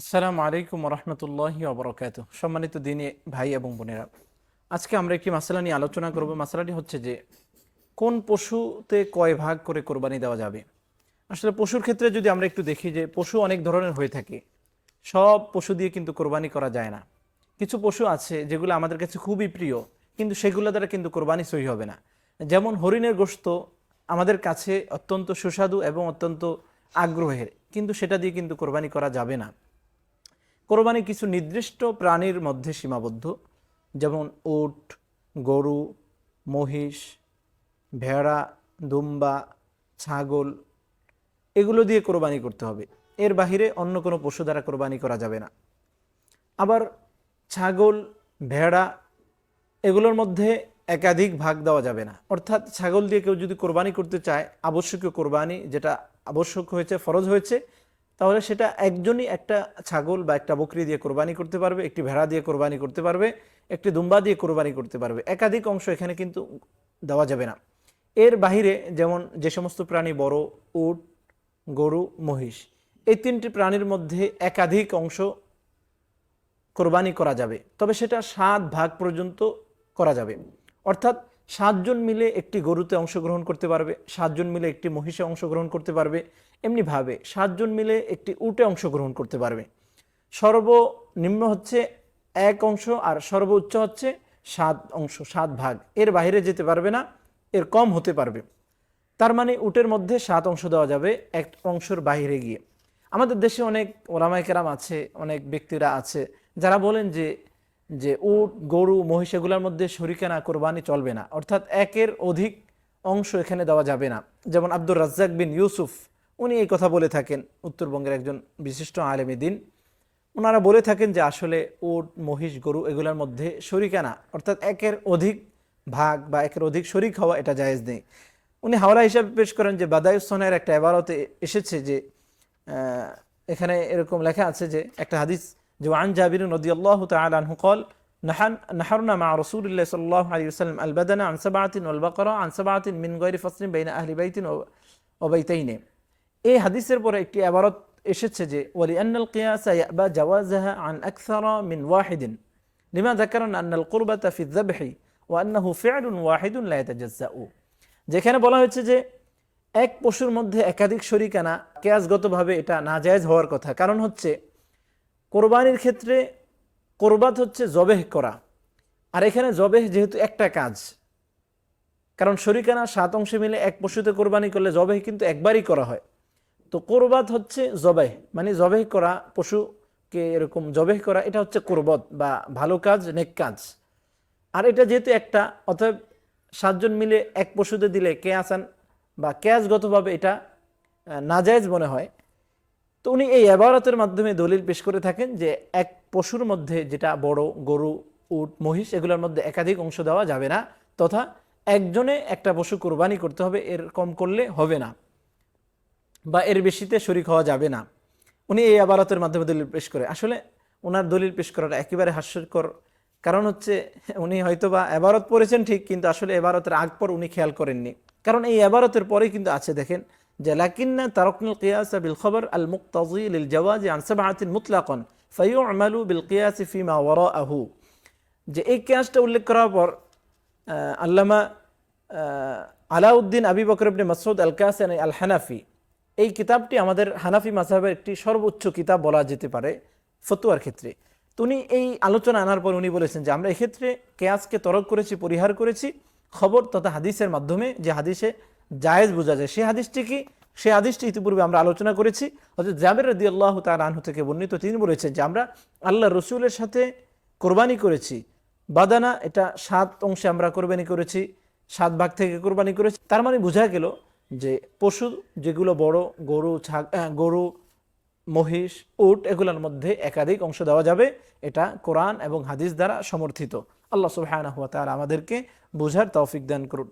আসসালামু আলাইকুম রহমতুল্লাহি অবরকাত সম্মানিত দিনে ভাই এবং বোনেরা, আজকে আমরা একটি মাসালা নিয়ে আলোচনা করব। মাসালাটি হচ্ছে যে, কোন পশুতে কয় ভাগ করে কোরবানি দেওয়া যাবে? আসলে পশুর ক্ষেত্রে যদি আমরা একটু দেখি যে, পশু অনেক ধরনের হয়ে থাকে। সব পশু দিয়ে কিন্তু কোরবানি করা যায় না। কিছু পশু আছে যেগুলো আমাদের কাছে খুবই প্রিয়, কিন্তু সেগুলো দ্বারা কিন্তু কোরবানি সহি হবে না। যেমন হরিণের গোশত আমাদের কাছে অত্যন্ত সুস্বাদু এবং অত্যন্ত আগ্রহের, কিন্তু সেটা দিয়ে কিন্তু কোরবানি করা যাবে না। কোরবানি কিছু নির্দিষ্ট প্রাণীর মধ্যে সীমাবদ্ধ, যেমন উট, গরু, মহিষ, ভেড়া, দুম্বা, ছাগল, এগুলো দিয়ে কোরবানি করতে হবে। এর বাহিরে অন্য কোনো পশু দ্বারা কোরবানি করা যাবে না। আবার ছাগল, ভেড়া, এগুলোর মধ্যে একাধিক ভাগ দেওয়া যাবে না। অর্থাৎ ছাগল দিয়ে কেউ যদি কোরবানি করতে চায়, আবশ্যকীয় কোরবানি যেটা আবশ্যক হয়েছে, ফরজ হয়েছে তাহলে সেটা একজনই একটা ছাগল বা একটা বকরি দিয়ে কোরবানি করতে পারবে, একটি ভেড়া দিয়ে কোরবানি করতে পারবে, একটি দুম্বা দিয়ে কোরবানি করতে পারবে। একাধিক অংশ এখানে কিন্তু দেওয়া যাবে না। এর বাহিরে যেমন যে সমস্ত প্রাণী বড়, উট, গরু, মহিষ, এই তিনটি প্রাণীর মধ্যে একাধিক অংশ কোরবানি করা যাবে। তবে সেটা সাত ভাগ পর্যন্ত করা যাবে। অর্থাৎ সাতজন মিলে একটি গরুতে অংশগ্রহণ করতে পারবে, সাতজন মিলে একটি মহিষে অংশগ্রহণ করতে পারবে এমনিভাবে সাতজন মিলে একটি উটে অংশগ্রহণ করতে পারবে। সর্বনিম্ন হচ্ছে এক অংশ আর সর্বোচ্চ হচ্ছে সাত অংশ, সাত ভাগ। এর বাইরে যেতে পারবে না, এর কম হতে পারবে। তার মানে উটের মধ্যে সাত অংশ দেওয়া যাবে, এক অংশের বাইরে গিয়ে। আমাদের দেশে অনেক ওলামাই কেরাম আছে, অনেক ব্যক্তিরা আছে, যারা বলেন যে যে উট, গরু, মহিষ এগুলোর মধ্যে শরিকানা কোরবানি চলবে না। অর্থাৎ একের অধিক অংশ এখানে দেওয়া যাবে না। যেমন আব্দুর রাজ্জাক বিন ইউসুফ, উনি এই কথা বলে থাকেন, উত্তরবঙ্গের একজন বিশিষ্ট আলেমী দিন। ওনারা বলে থাকেন যে আসলে উট, মহিষ, গরু এগুলোর মধ্যে শরিকানা অর্থাৎ একের অধিক ভাগ বা একের অধিক শরিক হওয়া এটা জায়েজ নেই। উনি হাওলা হিসাবে পেশ করেন যে বাদায়ুসনের একটা এবারতে এসেছে যে এখানে এরকম লেখা আছে যে, একটা হাদিস যে আন জাবির নদী আল্লাহ তালু কল নাহান, নাহারুনা মা রসুল্লাহ সাল্লাহ আলী সাল্লাম আলবাদানা আনসাবাতিন উলবাকর আনসাবাতিন মিন গৈরি ফসলিম বেইনা আহলি বাইতিন ওবাইতাইনে এই হাদিসের পরে একটি আবারত এসেছে যে ওয়ালি আন্নাল কিয়াসা ইয়াবা জাওয়াজাহা আন আকসারা মিন ওয়াহিদিন। লিমা জাকারান আন্নাল কুরবাতা ফি যাবহি ওয়া আন্নাহু ফিআলুন ওয়াহিদুন লা ইয়াতাজাজ্জাউ। যেখানে বলা হয়েছে যে, এক পশুর মধ্যে একাধিক শরিকানা, কেয়াসগতভাবে এটা নাজায়জ হওয়ার কথা। কারণ হচ্ছে কোরবানির ক্ষেত্রে কোরবাত হচ্ছে জবেহ করা। আর এখানে জবেহ যেহেতু একটা কাজ, কারণ শরিকানা সাত অংশে মিলে এক পশুতে কোরবানি করলে জবেহ কিন্তু একবারই করা হয়। তো কোরবাত হচ্ছে জবেহ মানে জবেহ করা পশুকে এরকম জবেহ করা, এটা হচ্ছে কোরবত বা ভালো কাজ, নেক কাজ। আর এটা যেহেতু একটা, অতএব সাতজন মিলে এক পশুতে দিলে কে আসান বা ক্যাশগতভাবে এটা নাজায়েজ মনে হয়। তো উনি এই আবারতের মাধ্যমে দলিল পেশ করে থাকেন যে এক পশুর মধ্যে যেটা বড়, গরু, উট, মহিষ, এগুলোর মধ্যে একাধিক অংশ দেওয়া যাবে না তথা একজনে একটা পশু কোরবানি করতে হবে, এর কম করলে হবে না বা এর বেশিতে শরিক হওয়া যাবে না। উনি এই আবারতের মাধ্যমে দলিল পেশ করে। আসলে ওনার দলিল পেশ করাটা একেবারে হাস্যকর কারণ হচ্ছে উনি হয়তো বা এবারত পড়েছেন ঠিক, কিন্তু আসলে এবারতের আগ পর উনি খেয়াল করেননি। কারণ এই এবারতের পরেই কিন্তু আছে, দেখেন যে, লাকিন্না তারকনুল কিয়াস বিল খবর আল মুক্তাজি লিল জওয়াজ আন সাবআতিন মুতলাকান ফায়ু'মালু বিল কিয়াস ফিমা ওয়ারাআহু। যে, এই কিয়াসটা উল্লেখ করার পর আল্লামা আলাউদ্দিন আবি বকর ইবনে মাসউদ আল কাসানি আল হানাফি এই কিতাবটি আমাদের হানাফি মাসাহের একটি সর্বোচ্চ কিতাব বলা যেতে পারে ফতুয়ার ক্ষেত্রে। উনি এই আলোচনা আনার পর উনি বলেছেন যে, আমরা এক্ষেত্রে কেয়াসকে তরক করেছি, পরিহার করেছি খবর তথা হাদিসের মাধ্যমে, যে হাদিসে জায়েজ বোঝা যায়। সেই হাদিসটি কি? সেই হাদিসটি ইতিপূর্বে আমরা আলোচনা করেছি। অর্থাৎ জাবের রদি আল্লাহ তার আনহু থেকে বর্ণিত। তিনি বলেছেন যে, আমরা আল্লাহ রসুলের সাথে কোরবানি করেছি। বাদানা, এটা সাত অংশে আমরা কোরবানি করেছি, সাত ভাগ থেকে কোরবানি করেছি। তার মানে বোঝা গেল যে, পশু যেগুলো বড়, গরু, ছাগ গরু, মহিষ, উট, এগুলোর মধ্যে একাধিক অংশ দেওয়া যাবে। এটা কোরআন এবং হাদিস দ্বারা সমর্থিত। আল্লাহ তাআলা আমাদেরকে বোঝার তৌফিক দান করুন।